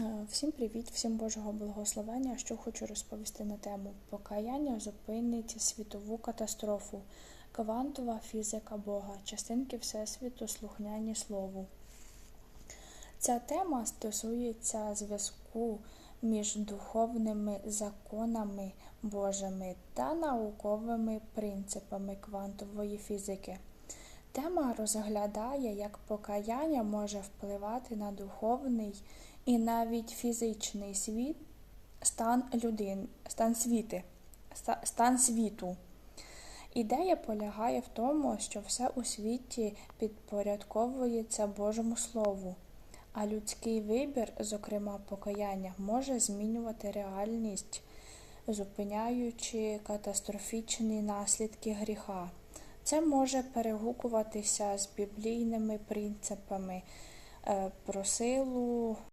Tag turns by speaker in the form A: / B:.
A: Е, Всім привіт, всім Божого благословення. Що хочу розповісти на тему покаяння зупинить світову катастрофу, квантова фізика Бога, частинки Всесвіту, слухняні Слову. Ця тема стосується зв'язку між духовними законами Божими та науковими принципами квантової фізики. Тема розглядає, як покаяння може впливати на духовний і навіть фізичний світ, стан людини, стан світи, стан світу. Ідея полягає в тому, що все у світі підпорядковується Божому Слову, а людський вибір, зокрема покаяння, може змінювати реальність, зупиняючи катастрофічні наслідки гріха. Це може перегукуватися з біблійними принципами е, про силу